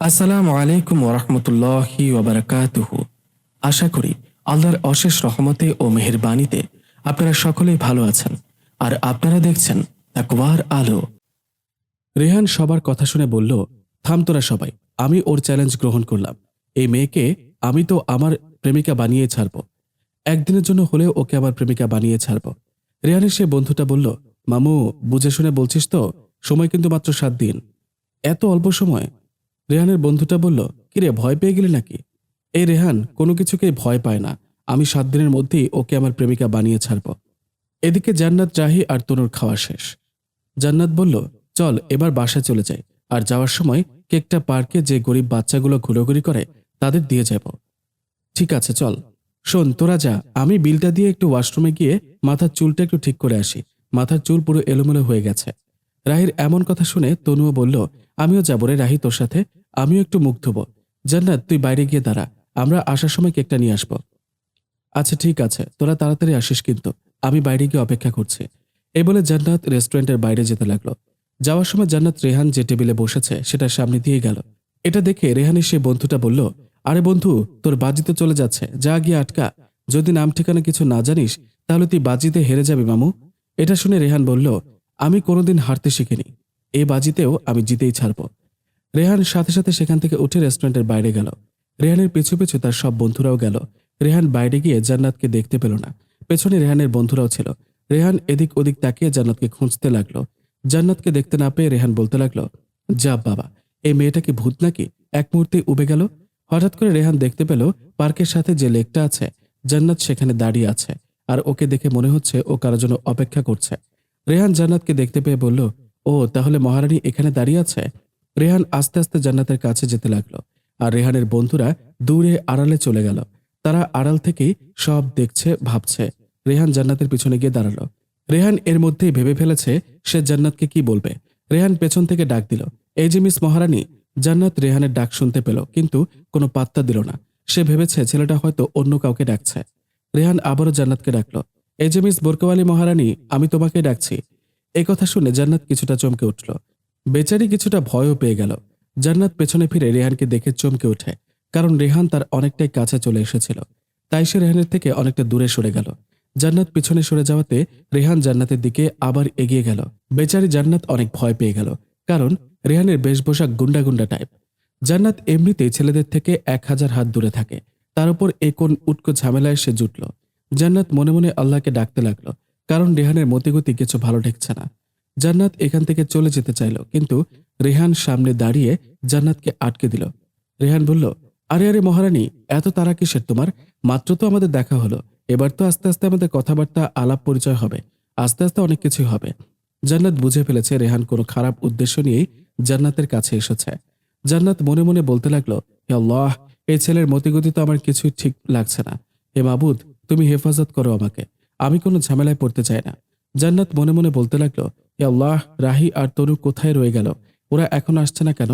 আসসালামু আলাইকুম ওরহমতুল্লাহি ওবরাকাতুহু। আশা করি আল্লাহর অশেষ রহমতে ও মেহেরবানিতে আপনারা সকলেই ভালো আছেন আর আপনারা দেখছেন তাকওয়ার আলো। রেহান সবার কথা শুনে বলল, থাম তোরা সবাই, আমি ওর চ্যালেঞ্জ গ্রহণ করলাম। এই মেয়েকে আমি তো আমার প্রেমিকা বানিয়ে ছাড়ব। একদিনের জন্য হলেও ওকে আমার প্রেমিকা বানিয়ে ছাড়ব। রেহানের সে বন্ধুটা বলল, মামু, বুঝে শুনে বলছিস তো, সময় কিন্তু মাত্র সাত দিন। এত অল্প সময় রেহানের বন্ধুটা বলল, কিরে, ভয় পেয়ে গেলে নাকি? এই রেহান, কোনো কিছুকেই ভয় পায় না। আমি সাত দিনের মধ্যেই ওকে আমার প্রেমিকা বানিয়ে ছাড়ব। এদিকে জান্নাত, জাহি আর তনুর খাওয়া শেষ। জান্নাত বলল, চল, এবার বাসায় চলে যাই। আর যাওয়ার সময় কেকটা পার্কে যে গরিব বাচ্চাগুলো ঘুরোঘুরি করে, তাদের দিয়ে যাব। ঠিক আছে, চল। শোন, তোরা যা। আমি বিলটা দিয়ে একটু ওয়াশরুমে গিয়ে মাথার চুলটা একটু ঠিক করে আসি। মাথার চুল পুরো এলোমেলো হয়ে গেছে। রাহির এমন কথা শুনে তনুও বলল, আমিও যাব রে রাহি তোর সাথে। আমিও একটু মুখ ধোবো জান্নাত, তুই বাইরে গিয়ে দাঁড়া, আমরা আসার সময় কেকটা নিয়ে আসব। আচ্ছা ঠিক আছে, তোরা তাড়াতাড়ি আসিস কিন্তু, আমি বাইরে গিয়ে অপেক্ষা করছি। এই বলে জান্নাত রেস্টুরেন্টের বাইরে যেতে লাগল। যাওয়ার সময় জান্নাত রেহান যে টেবিলে বসেছে, সেটা সামনে দিয়ে গেল। এটা দেখে রেহানের সে বন্ধুটা বলল, আরে বন্ধু, তোর বাজিতে চলে যাচ্ছে, যা গিয়ে আটকা। যদি নাম ঠিকানা কিছু না জানিস, তাহলে তুই বাজিতে হেরে যাবি মামু। এটা শুনে রেহান বলল, আমি কোনোদিন হারতে শিখিনি, এই বাজিতেও আমি জিতেই ছাড়ব। রেহান সাথে সাথে সেখান থেকে উঠে রেস্টুরেন্টের বাইরে গেল। রেহানের পিছু পিছু তার সব বন্ধুরাও গেল। রেহান বাইরে গিয়ে জান্নাতকে দেখতে পেল না। পেছনে রেহানের বন্ধুরাও ছিল। রেহান এদিক ওদিক তাকিয়ে জান্নাতকে খুঁজতে লাগল। জান্নাতকে দেখতে না পেয়ে রেহান বলতে লাগল, যা বাবা, এই মেয়েটা কি ভূত নাকি? এক মুহূর্তে উবে গেল? হঠাৎ করে রেহান দেখতে পেল পার্কের সাথে যে লেকটা আছে, জান্নাত সেখানে দাঁড়িয়ে আছে আর ওকে দেখে মনে হচ্ছে ও কারোর জন্য অপেক্ষা করছে। রেহান জান্নাতকে দেখতে পেয়ে বলল, ও, তাহলে মহারানী এখানে দাঁড়িয়ে আছে? রেহান আস্তে আস্তে জান্নাতের কাছে যেতে লাগল, আর রেহানের বন্ধুরা দূরে আড়ালে চলে গেল। তারা আড়াল থেকেই সব দেখছে, ভাবছে। রেহান জান্নাতের পিছনে গিয়ে দাঁড়াল। রেহান এর মধ্যেই ভেবে ফেলেছে সে জান্নাতকে কি বলবে। রেহান পেছন থেকে ডাক দিল, এই যে মিস মহারানী, জান্নাত রেহানের ডাক শুনতে পেল, কিন্তু কোনো পাত্তা দিল না। সে ভেবেছে ছেলেটা হয়তো অন্য কাউকে ডাকছে। রেহান আবারও জান্নাতকে ডাকলো, এই যে মিস বোরকাওয়ালি মহারানী, আমি তোমাকে ডাকছি। এই কথা শুনে জান্নাত কিছুটা চমকে উঠল। বেচারি কিছুটা ভয়ও পেয়ে গেল। জান্নাত পেছনে ফিরে রেহানকে দেখে চমকে ওঠে, কারণ রেহান তার অনেকটাই কাছে চলে এসেছিল। তাই সে রেহানের থেকে অনেকটা দূরে সরে গেল। জান্নাত পিছনে সরে যাওয়াতে রেহান জান্নাতের দিকে আবার এগিয়ে গেল। বেচারি জান্নাত অনেক ভয় পেয়ে গেল, কারণ রেহানের বেশভূষা গুন্ডা গুন্ডা টাইপ জান্নাত এমনিতেই ছেলেদের থেকে এক হাজার হাত দূরে থাকে, তার উপর এ কোন উটকো ঝামেলায় সে জুটল। জান্নাত মনে মনে আল্লাহকে ডাকতে লাগল, কারণ রেহানের মতিগতি কিছু ভালো ঠেকছে না। জান্নাত এখান থেকে চলে যেতে চাইল, কিন্তু রেহান সামনে দাঁড়িয়ে জান্নাতকে আটকে দিল। রেহান বলল, আরে আরে মহারানী, এত তারা কিসের তোমার? মাত্র তো আমাদের দেখা হলো। এবার তো আস্তে আস্তে আমাদের কথাবার্তা, আলাপ পরিচয় হবে। আস্তে আস্তে অনেক কিছুই হবে। জান্নাত বুঝে ফেলেছে রেহান কোনো খারাপ উদ্দেশ্য নিয়েই জান্নাতের কাছে এসেছে। জান্নাত মনে মনে বলতে লাগল, হে আল্লাহ, এই ছেলের মতিগতি তো আমার কিছুই ঠিক লাগছে না। হে মাবুদ, তুমি হেফাজত করো আমাকে। আমি কোনো ঝামেলায় পড়তে চাই না। জান্নাত মনে মনে বলতে লাগল হে আল্লাহ, রাহি আর তরু কোথায় রয়ে গেল? ওরা এখন আসছে না কেন?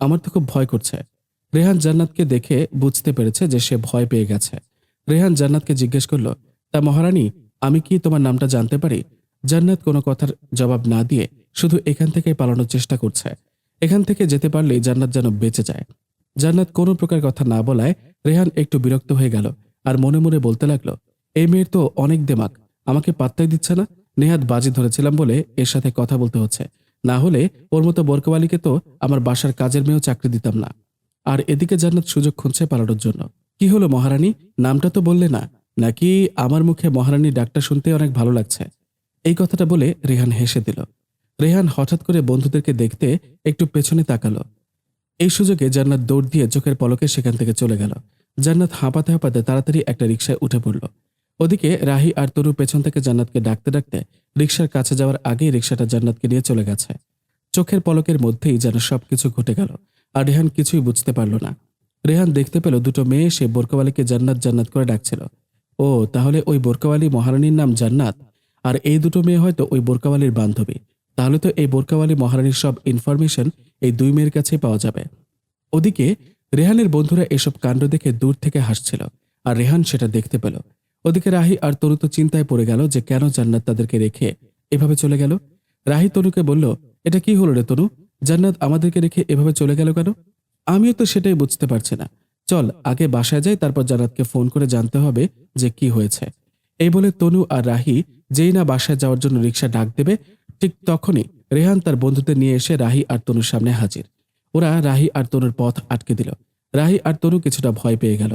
আমার তো খুব ভয় করছে। রেহান জান্নাতকে দেখে বুঝতে পেরেছে যে সে ভয় পেয়ে গেছে। রেহান জান্নাতকে জিজ্ঞেস করল, তা মহারানী, আমি কি তোমার নামটা জানতে পারি? জান্নাত কোনো কথার জবাব না দিয়ে শুধু এখান থেকে পালানোর চেষ্টা করছে। এখান থেকে যেতে পারলেই জান্নাত যেন বেঁচে যায়। জান্নাত কোনো প্রকার কথা না বলায় রেহান একটু বিরক্ত হয়ে গেল আর মনে মনে বলতে লাগল, এই মেয়ের তো অনেক দেমাক আমাকে পাত্তাই দিচ্ছে না? নেহাত বাজি ধরেছিলাম বলে এর সাথে কথা বলতে হচ্ছে। না হলে ওর মতো বোরকাওয়ালিকে তো আমার বাসার কাজের মেয়েও চাকরি দিতাম না। আর এদিকে জান্নাত সুযোগ খুঁজছে পালানোর জন্য। কি হলো মহারানী? নামটা তো বললে না। নাকি আমার মুখে মহারানী ডাকটা শুনতে অনেক ভালো লাগছে? এই কথাটা বলে রেহান হেসে দিল। রেহান হঠাৎ করে বন্ধুদেরকে দেখতে একটু পেছনে তাকালো। এই সুযোগে জান্নাত দৌড় দিয়ে চোখের পলকে সেখান থেকে চলে গেল। জান্নাত হাঁপাতে হাঁপাতে তাড়াতাড়ি একটা রিক্সায় উঠে পড়ল। ওদিকে রাহি আর তরু পেছন থেকে জান্নাতকে ডাকতে ডাকতে রিক্সার কাছে যাওয়ার আগেই রিক্সাটা জান্নাতকে নিয়ে চলে গেছে। চোখের পলকের মধ্যেই যেন সবকিছু ঘটে গেল আর রেহান কিছুই বুঝতে পারল না। রেহান দেখতে পেল দুটো মেয়ে সে বোরকাওয়ালিকে জান্নাত জান্নাত করে ডাকছিল। ও, তাহলে ওই বোরকাওয়ালি মহারানীর নাম জান্নাত? আর এই দুটো মেয়ে হয়তো ওই বোরকাওয়ালির বান্ধবী। তাহলে তো এই বোরকাওয়ালি মহারানীর সব ইনফরমেশন এই দুই মেয়ের কাছেই পাওয়া যাবে। ওদিকে রেহানের বন্ধুরা এসব কাণ্ড দেখে দূর থেকে হাসছিল আর রেহান সেটা দেখতে পেল। ওদিকে রাহি আর তরু তো চিন্তায় পড়ে গেল যে কেন জান্নাত তাদেরকে রেখে এভাবে চলে গেল। রাহি তনুকে বলল, এটা কি হলো রে তনু? জান্নাত আমাদেরকে রেখে এভাবে চলে গেল কেন? আমিও তো সেটাই বুঝতে পারছি না। চল, আগে বাসায় যাই, তারপর জান্নাতকে ফোন করে জানতে হবে যে কি হয়েছে। এই বলে তনু আর রাহি যেই না বাসায় যাওয়ার জন্য রিক্সা ডাক দেবে, ঠিক তখনই রেহান তার বন্ধুদের নিয়ে এসে রাহি আর তনুর সামনে হাজির। ওরা রাহি আর তনুর পথ আটকে দিল। রাহি আর তনু কিছুটা ভয় পেয়ে গেল।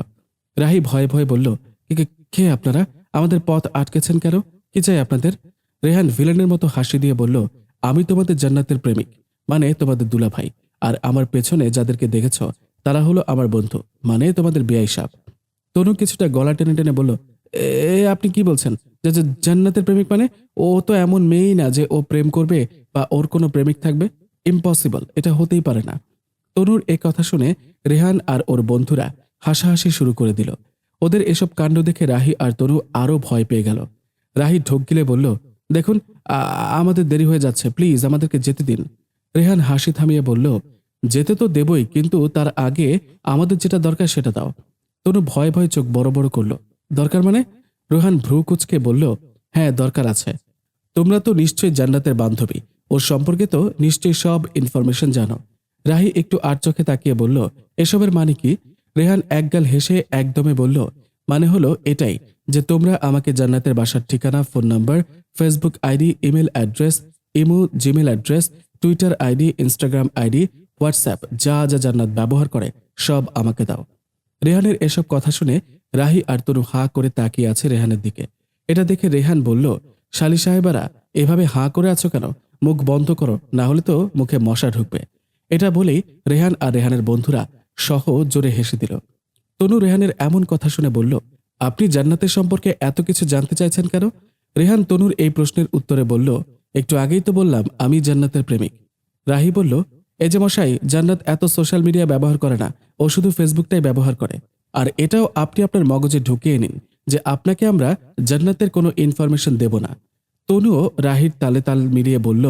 রাহি ভয়ে ভয়ে বলল "কে- আপনারা? আমাদের পথ আটকেছেন কেন? কি চাই আপনাদের? রেহান ভিলেনের মতো হাসি দিয়ে বলল, আমি তোমাদের জান্নাতের প্রেমিক মানে তোমাদের দুলাভাই। আর আমার পেছনে যাদেরকে দেখেছ, তারা হলো আমার বন্ধু মানে তোমাদের বেআই সাপ। তনু কিছুটা গলা টেনে টেনে বলল এ, আপনি কি বলছেন? যে যে জান্নাতের প্রেমিক মানে? ও তো এমন মেয়েই না যে ও প্রেম করবে বা ওর কোনো প্রেমিক থাকবে। ইম্পসিবল, এটা হতেই পারে না। তনুর এ কথা শুনে রেহান আর ওর বন্ধুরা হাসাহাসি শুরু করে দিল। ওদের এসব কাণ্ড দেখে রাহি আর তনু আরও ভয় পেয়ে গেল। রাহি ঢোক গিলে বলল, দেখুন আমাদের দেরি হয়ে যাচ্ছে, প্লিজ আমাদেরকে যেতে দিন। রেহান হাসি থামিয়ে বলল, যেতে তো দেবই, কিন্তু তার আগে আমাদের যেটা দরকার সেটা দাও। তনু ভয় ভয় চোখ বড় বড় করল, দরকার মানে? রোহান ভ্রু কুচকে বলল হ্যাঁ দরকার আছে। তোমরা তো নিশ্চয়ই জান্নাতের বান্ধবী, ওর সম্পর্কে তো নিশ্চয়ই সব ইনফরমেশন জানো। রাহি একটু আর চোখে তাকিয়ে বলল, এসবের মানে কি? রেহান একগাল হেসে একদমে বলল মানে হলো এটাই যে তোমরা আমাকে জান্নাতের বাসার ঠিকানা, phone number, Facebook ID, email address, imo, Gmail address, Twitter ID, Instagram ID, WhatsApp, যা যা জান্নাত ব্যবহার করে, সব আমাকে দাও। রেহানের এসব কথা শুনে রাহি আর তনু হা করে তাকিয়ে আছে রেহানের দিকে। এটা দেখে রেহান বলল, শালি সাহেবারা, এভাবে হাঁ করে আছো কেন? মুখ বন্ধ করো, না হলে তো মুখে মশা ঢুকবে। এটা বলেই রেহান আর রেহানের বন্ধুরা সহ জোরে হেসে দিল। তনু রেহানের এমন কথা শুনে বলল, আপনি জান্নাতের সম্পর্কে এত কিছু জানতে চাইছেন কেন? রেহান তনুর এই প্রশ্নের উত্তরে বলল, একটু আগেই তো বললাম, আমি জান্নাতের প্রেমিক। রাহি বলল এই যে মশাই, জান্নাত এত সোশ্যাল মিডিয়া ব্যবহার করে না, ও শুধু ফেসবুকটাই ব্যবহার করে। আর এটাও আপনি আপনার মগজে ঢুকিয়ে নিন যে আপনাকে আমরা জান্নাতের কোনো ইনফরমেশন দেব না। তনুও রাহির তালে তাল মিলিয়ে বলল,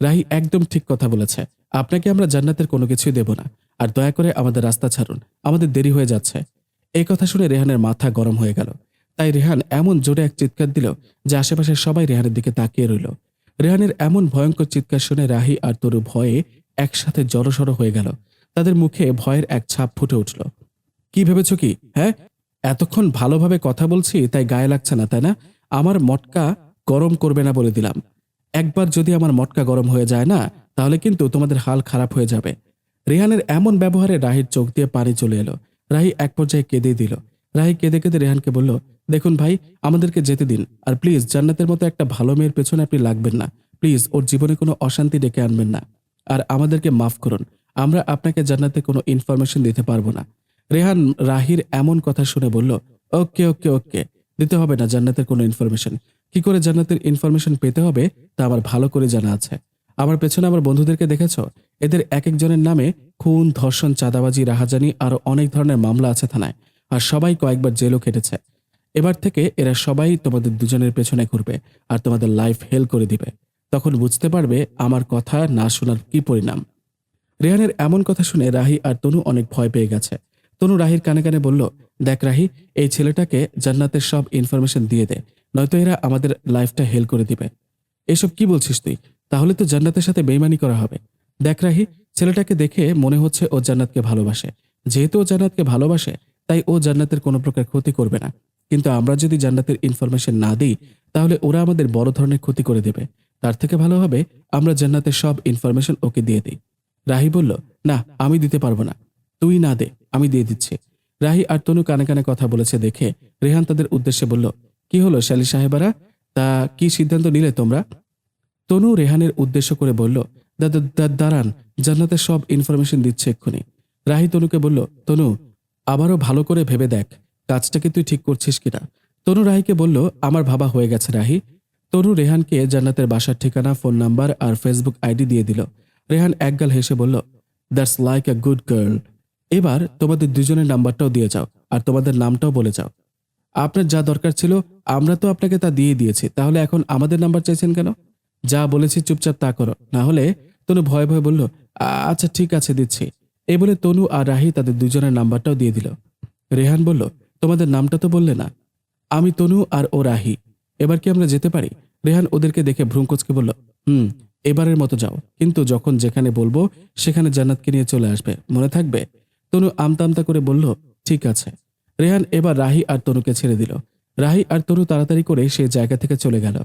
রাহি একদম ঠিক কথা বলেছে, আপনাকে আমরা জান্নাতের কোনো কিছুই দেব না। আর দয়া করে আমাদের রাস্তা ছাড়ুন। আমাদের দেরি হয়ে যাচ্ছে। এই কথা শুনে রেহানের মাথা গরম হয়ে গেল। তাই রেহান এমন জোরে এক চিৎকার দিল যে আশেপাশের সবাই রেহানের দিকে তাকিয়ে রইল। রেহানের এমন ভয়ঙ্কর চিৎকার শুনে রাহি আর তরু ভয়ে একসাথে জড়সড় হয়ে গেল। তাদের মুখে ভয়ের এক ছাপ ফুটে উঠল। কি ভেবেছ কি? হ্যাঁ? এতক্ষণ ভালোভাবে কথা বলছি, তাই গায়ে লাগছে না, তাই না? আমার মটকা গরম করবে না বলে দিলাম। একবার যদি আমার মটকা গরম হয়ে যায় না, তাহলে কিন্তু তোমাদের হাল খারাপ হয়ে যাবে। রেহানের এমন ব্যবহারে রাহির চোখ দিয়ে পানি চলে এলো। রাহি এক পর্যায়ে কেঁদে দিল। রাহি কেঁদে কেঁদে রেহানকে বলল, দেখুন ভাই, আমাদেরকে যেতে দিন। আর প্লিজ, জান্নাতের মতো একটা ভালো মেয়ের পেছনে আপনি লাগবেন না। প্লিজ, ওর জীবনে কোনো অশান্তি ডেকে আনবেন না। আর আমাদেরকে মাফ করুন। আমরা আপনাকে জান্নাতে কোনো ইনফরমেশন দিতে পারব না। রেহান রাহির এমন কথা শুনে বলল, ওকে ওকে ওকে। দিতে হবে না জান্নাতের কোনো ইনফরমেশন কি করে জান্নাতের ইনফরমেশন পেতে হবে তা আমার ভালো করে জানা আছে। আমার পেছনে আমার বন্ধুদেরকে দেখেছ? এদের এক একজনের নামে খুন, ধর্ষণ, চাঁদাবাজি, রাহাজানি আরও অনেক ধরনের মামলা আছে থানায় আর সবাই কয়েকবার জেলও কেটেছে এবার থেকে এরা সবাই তোমাদের দুজনের পেছনে ঘুরবে আর তোমাদের লাইফ হেল করে দিবে। তখন বুঝতে পারবে আমার কথা না শোনার কি পরিণাম। রেহানের এমন কথা শুনে রাহি আর তনু অনেক ভয় পেয়ে গেছে। তনু রাহির কানে কানে বলল, দেখ রাহি, এই ছেলেটাকে জান্নাতের সব ইনফরমেশন দিয়ে দে, নয়তো এরা আমাদের লাইফটা হেল করে দিবে। এসব কি বলছিস তুই? তাহলে তো জান্নাতের সাথে বেইমানি করা হবে। দেখ রাহি, ছেলেটাকে দেখে মনে হচ্ছে ও জান্নাতকে ভালোবাসে। যেহেতু ও জান্নাতকে ভালোবাসে, তাই ও জান্নাতের কোনো প্রকার ক্ষতি করবে না। কিন্তু আমরা যদি জান্নাতের ইনফরমেশন না দিই, তাহলে ওরা আমাদের বড় ধরনের ক্ষতি করে দেবে। তার থেকে ভালো হবে, আমরা জান্নাতের সব ইনফরমেশন ওকে দিয়ে দিই। রাহি বলল, না, আমি দিতে পারব না। তুই না দে, আমি দিয়ে দিচ্ছি। রাহি আর তনু কানে কানে কথা বলেছে দেখে রেহান তাদের উদ্দেশ্যে বলল, কি হলো শালি সাহেবারা? তা কি সিদ্ধান্ত নিলে তোমরা? তনু রেহানের উদ্দেশ্য করে বলল, "দা- দা- দা- দাঁড়ান জান্নাতের সব ইনফরমেশন দিচ্ছে এক্ষুনি। রাহি তনুকে বলল, তনু, আবারও ভালো করে ভেবে দেখ কাজটাকে তুই ঠিক করছিস কিনা? তনু রাহিকে বলল, আমার ভাবা হয়ে গেছে রাহি। তনু রেহানকে জান্নাতের বাসার ঠিকানা, ফোন নাম্বার আর ফেসবুক আইডি দিয়ে দিল। রেহান একগাল হেসে বলল that's like a good girl এবার তোমাদের দুজনের নাম্বারটাও দিয়ে যাও আর তোমাদের নামটাও বলে যাও। আপনার যা দরকার ছিল, আমরা তো আপনাকে তা দিয়ে দিয়েছি, তাহলে এখন আমাদের নাম্বার চাইছেন কেন? যা বলেছি চুপচাপ তা করো। না হলে তনু ভয়ে ভয়ে বলল আচ্ছা ঠিক আছে, দিচ্ছি। এই বলে তনু আর রাহি তাদের দুজনের নাম্বারটাও দিয়ে দিল। রেহান বলল, তোমাদের নামটা তো বললে না। আমি তনু আর ও রাহি। এবার কি আমরা যেতে পারি? রেহান ওদেরকে দেখে ভ্রুঙ্কোচকে বলল, হুম, এবারের মতো যাও। কিন্তু যখন যেখানে বলব, সেখানে জান্নাতকে নিয়ে চলে আসবে। মনে থাকবে? তনু আমতা আমতা করে বলল, ঠিক আছে। রেহান এবার রাহি আর তনুকে ছেড়ে দিল। রাহি আর তনু তাড়াতাড়ি করে সেই জায়গা থেকে চলে গেল।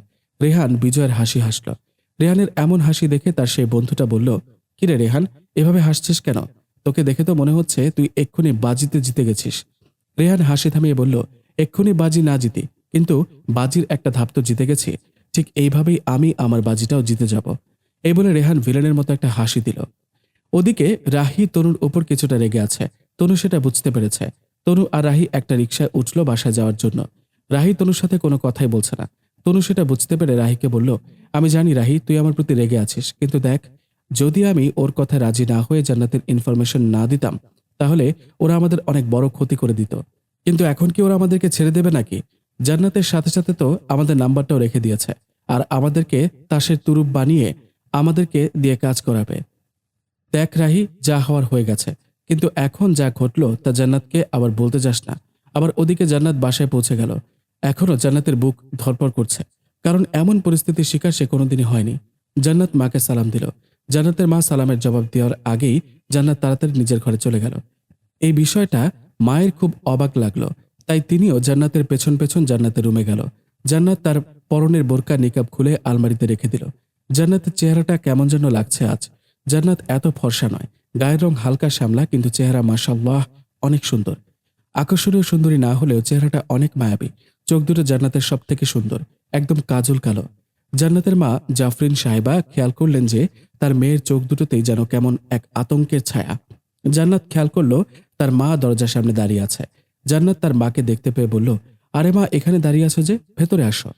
রেহান বিজয়ের হাসি হাসল। রেহানের এমন হাসি দেখে তার সেই বন্ধুটা বলল কিরে রেহান, এভাবে হাসছিস কেন? তোকে দেখে তো মনে হচ্ছে তুই এক্ষুনি বাজিতে জিতে গেছিস। রেহান হাসি থামিয়ে বলল, এক্ষুনি বাজি না জিতি, কিন্তু বাজির একটা ধাপ তো জিতে গেছি। ঠিক এইভাবেই আমি আমার বাজিটাও জিতে যাব। এই বলে রেহান ভিলেনের মতো একটা হাসি দিল। ওদিকে রাহি তনুর উপর কিছুটা রেগে আছে। তনু সেটা বুঝতে পেরেছে। তনু আর রাহি একটা রিক্সায় উঠল বাসায় যাওয়ার জন্য। রাহি তনুর সাথে কোনো কথাই বলছে না। তনু সেটা বুঝতে পেরে রাহিকে বলল, আমি জানি রাহি, তুই আমার প্রতি রেগে আছিস, কিন্তু দেখ, যদি আমি ওর কথায় রাজি না হয়ে জান্নাতের ইনফরমেশন না দিতাম, তাহলে ওরা আমাদের অনেক বড় ক্ষতি করে দিত। কিন্তু এখন কি ওরা আমাদেরকে ছেড়ে দেবে নাকি? জান্নাতের সাথে সাথে তো আমাদের নাম্বারটাও রেখে দিয়েছে, আর আমাদেরকে তাসের তুরুপ বানিয়ে আমাদেরকে দিয়ে কাজ করাবে। দেখ রাহি, যা হওয়ার হয়ে গেছে, কিন্তু এখন যা ঘটলো তা জান্নাতকে আবার বলতে যাস না। আবার ওদিকে জান্নাত বাসায় পৌঁছে গেল এখনও জান্নাতের বুক ধরপড় করছে। কারণ এমন পরিস্থিতির শিকার সে কোনোদিনই হয়নি। জান্নাত মাকে সালাম দিল। জান্নাতের মা সালামের জবাব দেওয়ার আগেই জান্নাত তাড়াতাড়ি নিজের ঘরে চলে গেল। এই বিষয়টা মায়ের খুব অবাক লাগল। তাই তিনিও জান্নাতের পেছন পেছন জান্নাতের রুমে গেল। জান্নাত তার পরনের বোরকা নিকাব খুলে আলমারিতে রেখে দিল। জান্নাতের চেহারাটা কেমন যেন লাগছে আজ। জান্নাত এত ফর্সা নয়। গায়ের রং হালকা শ্যামলা, কিন্তু চেহারা মাসাল্লাহ অনেক সুন্দর। আকর্ষণীয় সুন্দরী না হলেও চেহারাটা অনেক মায়াবী। চোখ দুটো জান্নাতের সব থেকে সুন্দর, একদম কাজল কালো। জান্নাতের মা জাফরিন সাহেবা খেয়াল করলেন যে তার মেয়ের চোখ দুটোতেই যেন কেমন এক আতঙ্কের ছায়া। জান্নাত খেয়াল করল তার মা দরজার সামনে দাঁড়িয়ে আছে। জান্নাত তার মাকে দেখতে পেয়ে বলল, আরে মা, এখানে দাঁড়িয়ে আছো যে? ভেতরে আসো।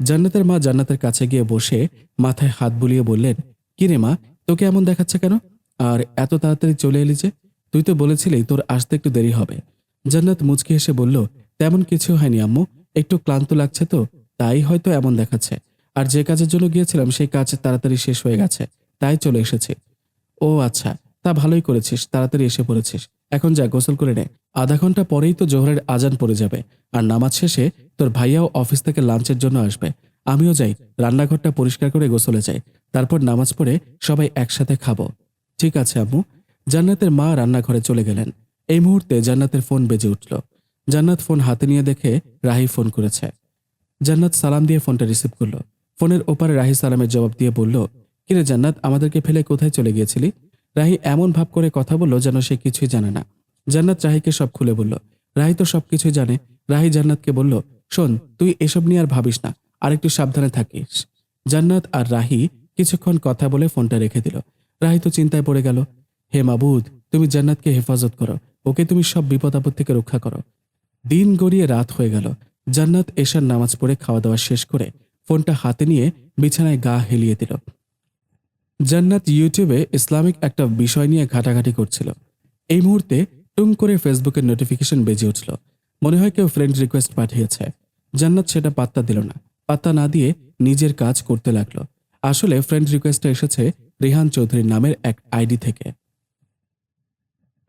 জান্নাতের মা জান্নাতের কাছে গিয়ে বসে মাথায় হাত বুলিয়ে বললেন, কি রে মা, তোকে এমন দেখাচ্ছে কেন? আর এত তাড়াতাড়ি চলে এলি যে? তুই তো বলেছিলি তোর আসতে একটু দেরি হবে। জান্নাত মুচকি হেসে বলল, তেমন কিছু হয়নি আম্মু একটু ক্লান্ত লাগছে তো, তাই হয়তো এমন দেখাচ্ছে। আর যে কাজের জন্য গিয়েছিলাম, সেই কাজ তাড়াতাড়ি শেষ হয়ে গেছে, তাই চলে এসেছি। ও আচ্ছা তা ভালোই করেছিস, তাড়াতাড়ি এসে পড়েছিস। এখন যা, গোসল করে নে। আধা ঘণ্টা পরেই তো জোহরের আজান পড়ে যাবে, আর নামাজ শেষে তোর ভাইয়াও অফিস থেকে লাঞ্চের জন্য আসবে। আমিও যাই, রান্নাঘরটা পরিষ্কার করে গোসলে যাই। তারপর নামাজ পড়ে সবাই একসাথে খাব। ঠিক আছে আম্মু। জান্নাতের মা রান্নাঘরে চলে গেলেন। এই মুহূর্তে জান্নাতের ফোন বেজে উঠল। জান্নাত ফোন হাতে নিয়ে দেখে রাহি ফোন করেছে। জান্নাত সালাম দিয়ে ফোনটা রিসিভ করল। ফোনের ওপারে রাহি সালামের জবাব দিয়ে বলল, কিরে জান্নাত, আমাদেরকে ফেলে কোথায় চলে গিয়েছিলি? রাহি এমন ভাব করে কথা বলল যেন সে কিছুই জানে না। জান্নাত রাহিকে সব খুলে বলল, রাহি তো সবকিছুই জানে। রাহি জান্নাতকে বলল, শোন, তুই এসব নিয়ে আর ভাবিস না আর একটু সাবধানে থাকিস। জান্নাত আর রাহি কিছুক্ষণ কথা বলে ফোনটা রেখে দিল। রাহি তো চিন্তায় পড়ে গেল, হে মাবুদ, তুমি জান্নাতকে হেফাজত করো, ওকে তুমি সব বিপদ আপদ থেকে রক্ষা করো। দিন গড়িয়ে রাত হয়ে গেল। জান্নাত এশার নামাজ পড়ে খাওয়া দাওয়া শেষ করে ফোনটা হাতে নিয়ে বিছানায় গা হেলিয়ে দিল। জান্নাত ইউটিউবে ইসলামিক একটা বিষয় নিয়ে ঘাটাঘাটি করছিল। এই মুহূর্তে টুং করে ফেসবুকের নোটিফিকেশন বেজে উঠল। মনে হয় কেউ ফ্রেন্ড রিকোয়েস্ট পাঠিয়েছে। জান্নাত সেটা পাত্তা দিল না। পাত্তা না দিয়ে নিজের কাজ করতে লাগল। আসলে ফ্রেন্ড রিকোয়েস্টটা এসেছে রেহান চৌধুরীর নামের এক আইডি থেকে।